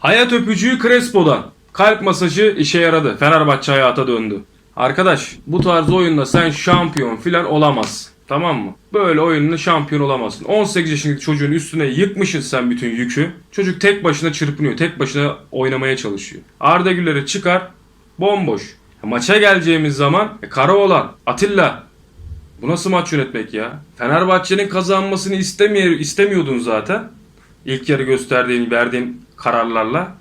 Hayat öpücüğü Crespo'dan. Kalp masajı işe yaradı. Fenerbahçe hayata döndü. Arkadaş bu tarz oyunda sen şampiyon filan olamazsın. Tamam mı? Böyle oyununu şampiyon olamazsın. 18 yaşındaki çocuğun üstüne yıkmışsın sen bütün yükü. Çocuk tek başına çırpınıyor. Tek başına oynamaya çalışıyor. Arda Güler'i çıkar. Bomboş. Maça geleceğimiz zaman e, Karaoğlan, Atilla, bu nasıl maç yönetmek ya? Fenerbahçe'nin kazanmasını istemiyor, istemiyordun zaten. İlk yarı gösterdiğin, verdiğin kararlarla.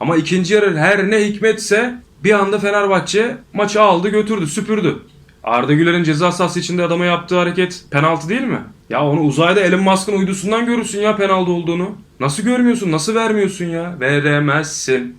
Ama ikinci yarı her ne hikmetse bir anda Fenerbahçe maçı aldı götürdü, süpürdü. Arda Güler'in ceza sahası içinde adama yaptığı hareket penaltı değil mi? Ya onu uzayda Elon Musk'ın uydusundan görürsün ya penaltı olduğunu. Nasıl görmüyorsun, nasıl vermiyorsun ya? Veremezsin.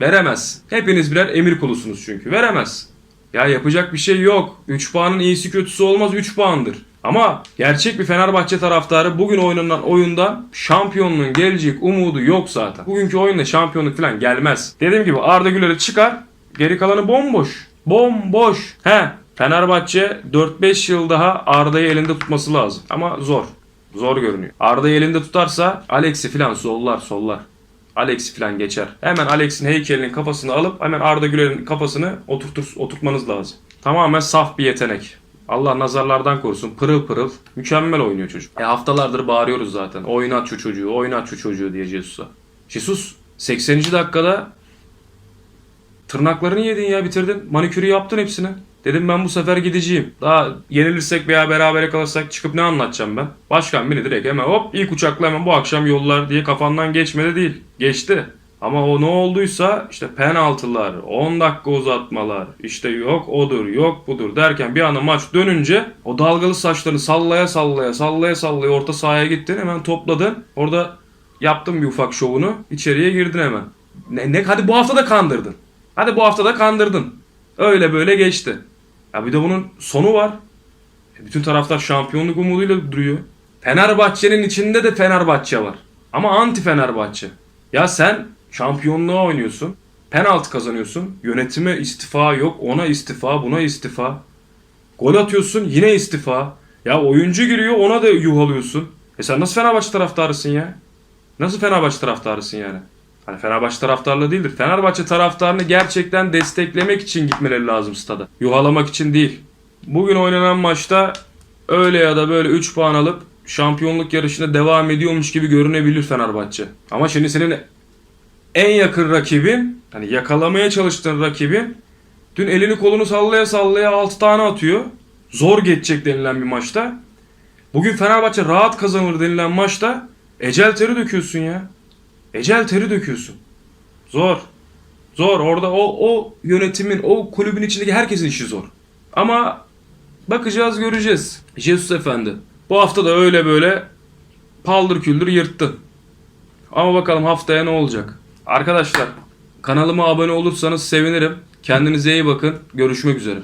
Veremez. Hepiniz birer emir kulusunuz çünkü. Veremez. Ya yapacak bir şey yok. 3 puanın iyisi kötüsü olmaz 3 puandır. Ama gerçek bir Fenerbahçe taraftarı bugün oynanan oyunda şampiyonluğun gelecek umudu yok zaten. Bugünkü oyunda şampiyonluk falan gelmez. Dediğim gibi Arda Güler'i çıkar. Geri kalanı bomboş. Bomboş. He. Fenerbahçe 4-5 yıl daha Arda'yı elinde tutması lazım. Ama zor. Zor görünüyor. Arda'yı elinde tutarsa Alex'i falan sollar sollar. Alex falan geçer. Hemen Alex'in heykelinin kafasını alıp hemen Arda Güler'in kafasını oturtur, oturtmanız lazım. Tamamen saf bir yetenek. Allah nazarlardan korusun. Pırıl pırıl. Mükemmel oynuyor çocuk. E haftalardır bağırıyoruz zaten. Oynat şu çocuğu, oynat şu çocuğu diye Jesus'a. Jesus 80. dakikada tırnaklarını yedin ya bitirdin. Manikürü yaptın hepsini. Dedim ben bu sefer gideceğim. Daha yenilirsek veya berabere kalırsak çıkıp ne anlatacağım ben? Başkan beni direkt hemen hop ilk uçakla hemen bu akşam yollar diye kafandan geçmedi değil. Geçti. Ama o ne olduysa işte penaltılar, 10 dakika uzatmalar, işte yok odur, yok budur derken bir anda maç dönünce o dalgalı saçlarını sallaya sallaya sallaya sallaya orta sahaya gittin hemen topladın. Orada yaptın bir ufak şovunu içeriye girdin hemen. Ne, ne, hadi bu hafta da kandırdın. Hadi bu hafta da kandırdın. Öyle böyle geçti. Ya bir de bunun sonu var. E, Bütün taraftar şampiyonluk umuduyla duruyor. Fenerbahçe'nin içinde de Fenerbahçe var. Ama anti Fenerbahçe. Ya sen şampiyonluğa oynuyorsun. Penaltı kazanıyorsun. Yönetime istifa yok. Ona istifa, buna istifa. Gol atıyorsun yine istifa. Ya oyuncu giriyor ona da yuhalıyorsun. E sen nasıl Fenerbahçe taraftarısın ya? Nasıl Fenerbahçe taraftarısın yani? Hani Fenerbahçe taraftarlığı değildir. Fenerbahçe taraftarını gerçekten desteklemek için gitmeleri lazım stada. Yuhalamak için değil. Bugün oynanan maçta öyle ya da böyle 3 puan alıp şampiyonluk yarışına devam ediyormuş gibi görünebilir Fenerbahçe. Ama şimdi senin en yakın rakibin, hani yakalamaya çalıştığın rakibin dün elini kolunu sallaya sallaya 6 tane atıyor. Zor geçecek denilen bir maçta. Bugün Fenerbahçe rahat kazanır denilen maçta ecel teri döküyorsun ya. Ecel teri döküyorsun. Zor. Zor. Orada o, o yönetimin, o kulübün içindeki herkesin işi zor. Ama bakacağız göreceğiz. Jesus Efendi. Bu hafta da öyle böyle paldır küldür yırttın. Ama bakalım haftaya ne olacak. Arkadaşlar kanalıma abone olursanız sevinirim. Kendinize iyi bakın. Görüşmek üzere.